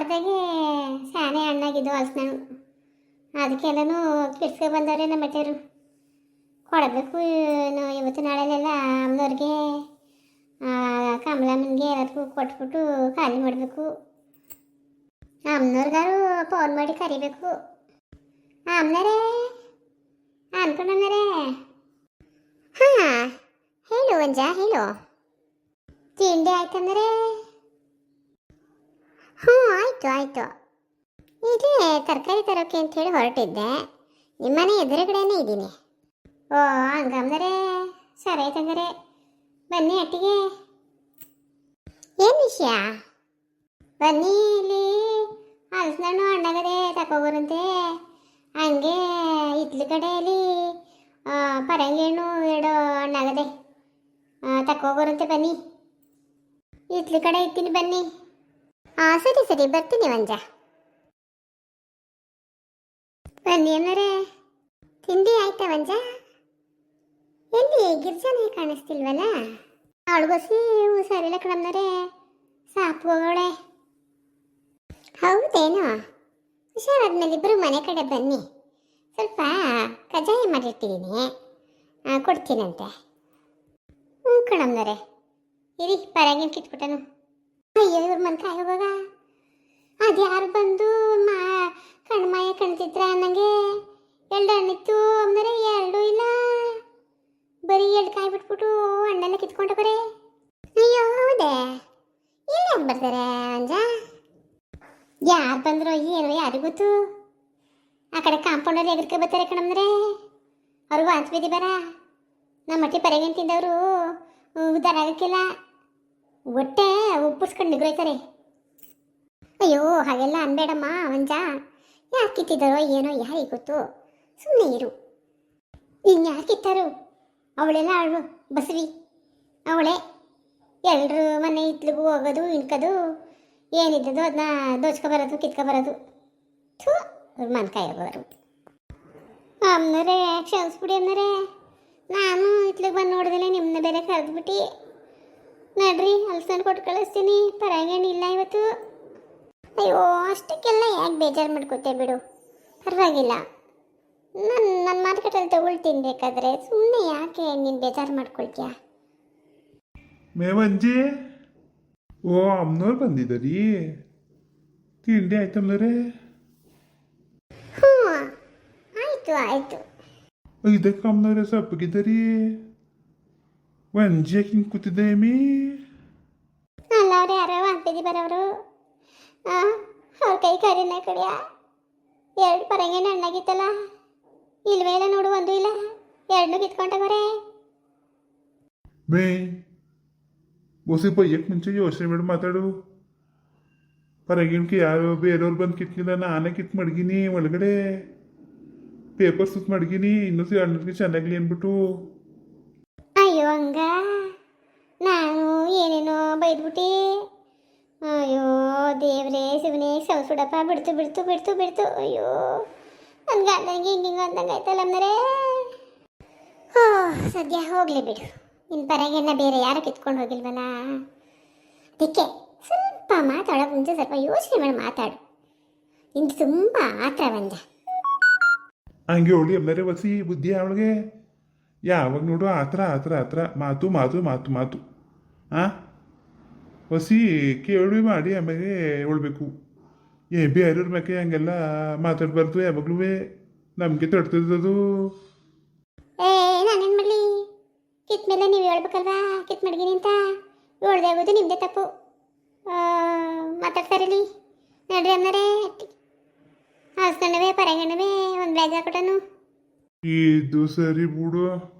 ತೋಟದಾಗೆ ಸಾನೆ ಹಣ್ಣಾಗಿದ್ದು ಹಲಸಿನಣ್ಣು ಅದಕ್ಕೆಲ್ಲೂ ಕಿಡ್ಸ್ಕೊ ಬಂದವ್ರೆ ನಮ್ಮ ಮಟ್ಟರು ಕೊಡಬೇಕು ಇವತ್ತು ನಾಳೆಲೆಲ್ಲ ಅಮ್ಮನವ್ರಿಗೆ ಕಮಲಮ್ಮನಿಗೆ ಎಲ್ಲರಿಗೂ ಕೊಟ್ಬಿಟ್ಟು ಖಾಲಿ ಮಾಡಬೇಕು. ಅಮ್ಮನವ್ರಿಗಾರು ಫೋನ್ ಮಾಡಿ ಕರಿಬೇಕು. ಅಮ್ಮನರೇ ಅನ್ಕೊಂಡಮ್ಮನರೇ ಹಾಂ, ಹೇಳು ಒಂಜ ಹೇಳು. ತಿಂಡಿ ಆಯ್ತಂದ್ರೆ? ಹ್ಞೂ, ಆಯಿತು ಆಯಿತು. ಇದೇ ತರಕಾರಿ ತರೋಕೆ ಅಂತ ಹೇಳಿ ಹೊರಟಿದ್ದೆ. ನಿಮ್ಮನೆ ಎದುರುಗಡೆನೇ ಇದ್ದೀನಿ. ಓ, ಹಂಗಂದರೆ ಸರಿ ಆಯ್ತಂದರೆ ಬನ್ನಿ ಅಟ್ಟಿಗೆ ಏನು ವಿಷಯ? ಬನ್ನಿ ಇಲ್ಲಿ. ಹಲಸಿನಣ್ಣು ಹಣ್ಣಾಗದೆ ತಗೋಬರಂತೆ ಹಂಗೆ ಇತ್ಲ ಕಡೆಯಲ್ಲಿ ಪರಂಗಿ ಹಣ್ಣು ಎರಡು ಹಣ್ಣಾಗದೆ ತಗೋಬರಂತೆ ಬನ್ನಿ. ಇತ್ಲ ಕಡೆ ಇತ್ತೀನಿ ಬನ್ನಿ. ಸರಿ ಸರಿ, ಬರ್ತೀನಿ ಬನ್ನಿ ಅನ್ನರೇ ತಿಂಡಿ ಆಯ್ತಾ ಮಂಜ ಎಲ್ಲಿ ಗಿರ್ಜಾನೇ ಕಾಣಿಸ್ತಿಲ್ವಲ್ಲ? ಅವಳಿಗೋಸಿ ಹುಷಾರಿಲ್ಲ ಕಣಮ್ಮನರೇ ಸಾಕು ಹೋಗೋಳೆ ಹೌದೇನೋ? ಹುಷಾರಾದ್ಮೇಲೆ ಇಬ್ಬರು ಮನೆ ಕಡೆ ಬನ್ನಿ. ಸ್ವಲ್ಪ ಕಜಾಯ ಮಾಡಿರ್ತೀನಿ ಕೊಡ್ತೀನಂತೆ. ಹ್ಞೂ ಕಣಮ್ಮನರೇ ಇರಿ, ಪರಂಗಿನ ಕಿತ್ಬಿಟ್ಟನು. ಅಯ್ಯೋ ಇವ್ರ ಮನ್ ಕಾಯಿ ಅದು ಯಾರು ಬಂದು ಮಾ ಕಣ್ಮಾಯ ಕಣ್ತಿದ್ರ ನನಗೆ ಎರಡು ಹಣ್ಣಿತ್ತು ಅಂದರೆ ಎರಡು ಇಲ್ಲ? ಬರೀ ಎರಡು ಕಾಯಿ ಬಿಟ್ಬಿಟ್ಟು ಹಣ್ಣೆಲ್ಲ ಕಿತ್ಕೊಂಡು ಬರೇ ಅಯ್ಯೋ, ಹೌದೇ? ಎಲ್ಲಿ ಬರ್ತಾರೆ ಅಂಜ? ಯಾರು ಬಂದ್ರು ಏನೋ ಯಾರಿಗೂ ಗೊತ್ತು? ಆ ಕಡೆ ಕಾಂಪೌಂಡಲ್ಲಿ ಎಗರ್ಕೆ ಬರ್ತಾರೆ ಕಣಂದ್ರೆ? ಅವ್ರಿಗೂ ವಾಂತಿ ಬಿದ್ದಿ ಬರ ನಮ್ಮ ಮಟ್ಟಿ ಪರೆಗೇನು ತಿಂದವರು ಉದ್ದಾರ ಆಗಕ್ಕಿಲ್ಲ. ಹೊಟ್ಟೆ ಉಪ್ಪಿಸ್ಕೊಂಡು ನಿಗ್ರೈತಾರೆ ಅಯ್ಯೋ, ಹಾಗೆಲ್ಲ ಅನ್ಬೇಡಮ್ಮ, ಮಂಜ. ಯಾಕೆ ಕಿತ್ತಿದ್ದಾರೋ ಏನೋ ಯಾರಿಗೆ ಗೊತ್ತು. ಸುಮ್ಮನೆ ಇರು. ಇನ್ನು ಯಾರು ಕಿತ್ತಾರು ಅವಳೆಲ್ಲ ಅವಳು ಬಸವಿ ಅವಳೆ ಎಲ್ಲರೂ ಮನೆ ಇತ್ಲಿಗೂ ಹೋಗೋದು ಇಣ್ಕೋದು ಏನಿದ್ದದು ಅದನ್ನ ದೋಚ್ಕೊ ಬರೋದು ಕಿತ್ಕೊ ಬರೋದು ಥೂ ಅವ್ರ ಮನ್ಕಾಯಿ ಹೋಗೋರು ಅಮ್ಮನರೇ ಕ್ಷಮಿಸ್ಬಿಡಿ ಅಮ್ಮನರೇ ನಾನು ಇತ್ಲಿಗೆ ಬಂದು ನೋಡಿದ್ರೆ ನಿಮ್ಮನ್ನ ಬೇರೆ ಕರೆದ್ಬಿಟ್ಟು. ನಡ್ರಿ ಅಲ್ಸನ್ ಕೊಟ್ಟು ಕಳಿಸ್ತೀನಿ. ಪರವಾಗೇನಿಲ್ಲ ಇವತ್ತು. ಅಯ್ಯೋ ಅಷ್ಟಕ್ಕೆಲ್ಲ ಯಾಕೆ ಬೇಜಾರು ಮಾಡ್ಕೋತೆ ಬಿಡು. ಪರವಾಗಿಲ್ಲ. ನನ್ನ ನನ್ನ ಮಾರ್ಕೆಟಲ್ಲಿ ತಗೊಳ್ತೀನಿ ಬೇಕಾದ್ರೆ. ಸುಮ್ಮನೆ ಯಾಕೆ ನೀನು ಬೇಜಾರು ಮಾಡ್ಕೊಳ್ತೀಯ? ಮೇವಂಜಿ ಓ ಅಮ್ಮನವ್ರು ರೀ. ತಿಂಡಿ ಆಯ್ತಮ್ಮನವ್ರೆ ಹ್ಞೂ ಆಯಿತು ಆಯಿತು. ಇದಕ್ಕೆ ಅಮ್ಮನವ್ರೆ ಸಪ್ಪಗಿದ್ದರಿ ವಂಜಿ ಹಿಂಗೆ ಕೂತಿದ್ದೆ ಮೀ ಅಲ್ಲವ್ರು ಯಾರೋ ಅಂತಿದ್ದಿ ಬರೋರು ಅವ್ರ ಕೈ ಕರಿನ ಕಡಿಯ. ಎರಡು ಪರಂಗಿನ ಹಣ್ಣಾಗಿತ್ತಲ್ಲ ಇಲ್ವೇ ಇಲ್ಲ ನೋಡು ಒಂದು ಇಲ್ಲ. ಎರಡನ್ನೂ ಕಿತ್ಕೊಂಡವರೇ ಮೇ ಬೋಸಿ ಬೈಯಕ್ಕೆ ಮುಂಚೆ ಯೋಚನೆ ಮಾಡಿ ಮಾತಾಡು. ಪರಗಿನ್ಕೆ ಯಾರು ಬೇರೆಯವ್ರು ಬಂದು ಕಿತ್ಕಿಲ್ಲ ನಾನೇ ಕಿತ್ ಮಡಗಿನಿ ಒಳಗಡೆ. ಪೇಪರ್ ಸುತ್ತ ಮಡಗಿನಿ ಇನ್ನೂ ಅಣ್ಣರಿಗೆ ಚೆನ್ನಾಗ್ಲಿ ಅಂದ್ಬಿಟ್ಟು. ಅಯ್ಯೋ ಹಂಗ ನಾನು ಏನೇನೋ ಬೈದ್ಬಿಟ್ಟಿ. ಅಯ್ಯೋ, ದೇವ್ರೇ, ಶಿವನೇ ಸೌಸುಡಪ್ಪ ಬಿಡ್ತು ಬಿಡ್ತು ಬಿಡ್ತು ಬಿಡ್ತು. ಅಯ್ಯೋ ನನ್ನ ಅಂದಂಗೆ ಹಿಂಗೆ ಹಿಂಗೆ ಅಂದಂಗೆ ಆಯ್ತಲ್ಲ ಅಂದರೆ ಹೋ, ಸದ್ಯ ಹೋಗಲಿ ಬಿಡು. ನಿನ್ನ ಪರಗೆಲ್ಲ ಬೇರೆ ಯಾರು ಕಿತ್ಕೊಂಡು ಹೋಗಿಲ್ವಲ್ಲ? ಅದಕ್ಕೆ ಸ್ವಲ್ಪ ಮಾತಾಡೋ ಮುಂಚೆ ಸ್ವಲ್ಪ ಯೋಚನೆ ಮಾಡಿ ಮಾತಾಡು. ನಿಂದು ತುಂಬ ಆತ್ರ ಬಂದ ಹಂಗೆ ಅಮ್ಮನರೆ, ವಸಿ, ಬುದ್ಧಿ, ಅವಳಿಗೆ. ಯಾವಾಗ ನೋಡು ಆ ಥರ ಆ ಥರ ಆ ಥರ. ಮಾತು ಮಾತು ಮಾತು ಮಾತು. ಆ? ಹೊಸಿ ಕೇಳಿ ಮಾಡಿ ಆಮೇಲೆ ಉಳ್ಬೇಕು ಏ ಬೇರೆಯವ್ರ ಮ್ಯಾಕೆ ಹಂಗೆಲ್ಲ ಮಾತಾಡ್ಬಾರ್ದು ಯಾವಾಗಲೂ ನಮಗೆ ತಡ್ತಿದ್ದದು. ಏ ನಾನೇನು ಮಾಡಲಿ? ಕಿತ್ ಮೇಲೆ ನೀವು ಹೇಳ್ಬೇಕಲ್ವಾ? ಕಿತ್ ಮಡಗಿನಿ ಅಂತ. ಹೇಳ್ದೆ ಆಗೋದು ನಿಮ್ಮದೇ ತಪ್ಪು. ಆ, ಮಾತಾಡ್ತಾರಲ್ಲಿ. ನಡ್ರಿ ಅಮ್ಮರೇ ಹಾಸ್ಕೊಂಡವೆ ಪರಂಗಣವೇ ಒಂದು ಬ್ಯಾಗ್ ಹಾಕೊಟನು ಇದು ಸರಿ ಬಿಡು.